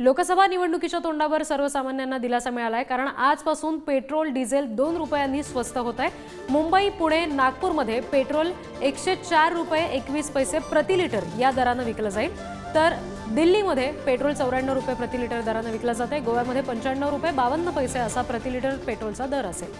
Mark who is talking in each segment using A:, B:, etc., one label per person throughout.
A: लोकसभा निवडणुकीच्या तोंडावर सर्वसामान्यांना दिलासा मिळाला आहे कारण आजपासून पेट्रोल डिझेल दोन रुपयांनी स्वस्त होत आहे. मुंबई पुणे नागपूरमध्ये पेट्रोल एकशे चार रुपये एकवीस पैसे प्रति लिटर या दरानं विकलं जाईल. तर दिल्लीमध्ये पेट्रोल चौऱ्याण्णव रुपये प्रति लिटर दरानं विकलं जात आहे. गोव्यामध्ये पंच्याण्णव रुपये बावन्न पैसे असा प्रति लिटर पेट्रोलचा दर असेल.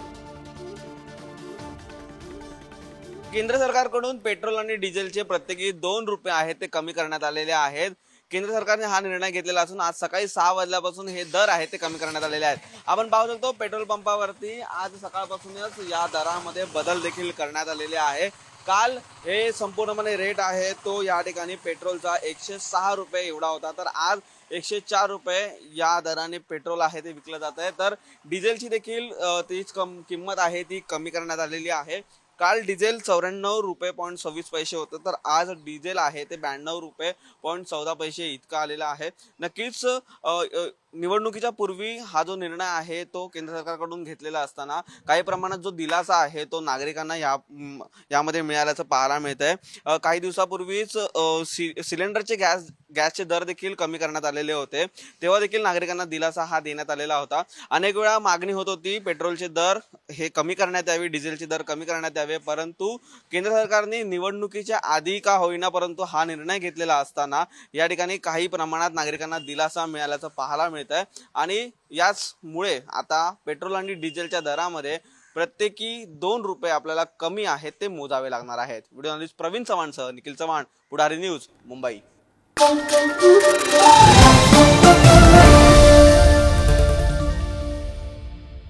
B: केंद्र सरकारकडून पेट्रोल आणि डिझेलचे प्रत्येकी दोन रुपये आहेत ते कमी करण्यात आलेले आहेत. केंद्र सरकारने हा निर्णय घेतलेला असून आज सकाळी सहा वाजल्यापासून हे दर आहेत ते कमी करण्यात आलेले आहेत. आपण पाहू शकतो पेट्रोल पंपावरती आज सकाळपासूनच या दरामध्ये बदल देखील करण्यात आलेले आहे. काल हे संपूर्णपणे रेट आहे तो या ठिकाणी पेट्रोलचा एकशे सहा रुपये एवढा होता. तर आज एकशे चार रुपये या दराने पेट्रोल आहे ते विकलं जात आहे तर डिझेलची देखील तीच कम किंमत आहे ती कमी करण्यात आलेली आहे. काल डिझेल चौऱ्याण्णव रुपये पॉईंट सव्वीस पैसे होतं. तर आज डिझेल आहे ते ब्याण्णव रुपये पॉईंट चौदा पैसे इतकं आलेलं आहे. नक्कीच निवडणुकीच्या पूर्वी हा जो निर्णय आहे तो केंद्र सरकारकडून घेतलेला असताना काही प्रमाणात जो दिलासा आहे तो नागरिकांना या यामध्ये मिळाल्याचं पाहायला मिळत आहे काही दिवसापूर्वीच सि सिलेंडरचे गॅस गॅसचे दर देखील कमी करण्यात आलेले होते. तेव्हा देखील नागरिकांना दिलासा हा देण्यात आलेला होता. अनेक वेळा मागणी होत होती पेट्रोलचे दर हे कमी करण्यात यावे डिझेलचे दर कमी करण्यात यावे परंतु केंद्र सरकारने निवडणुकीच्या आधी का होईना परंतु हा निर्णय घेतलेला असताना या ठिकाणी काही प्रमाणात नागरिकांना दिलासा मिळाल्याचं पाहायला मिळत आहे आणि याचमुळे आता पेट्रोल आणि डिझेलच्या दरामध्ये प्रत्येकी दोन रुपये आपल्याला कमी आहेत ते मोजावे लागणार आहेत. Video Praveen चव्हाणसह Nikhil Chavan Pudhari news Mumbai. Boom, boom, boom.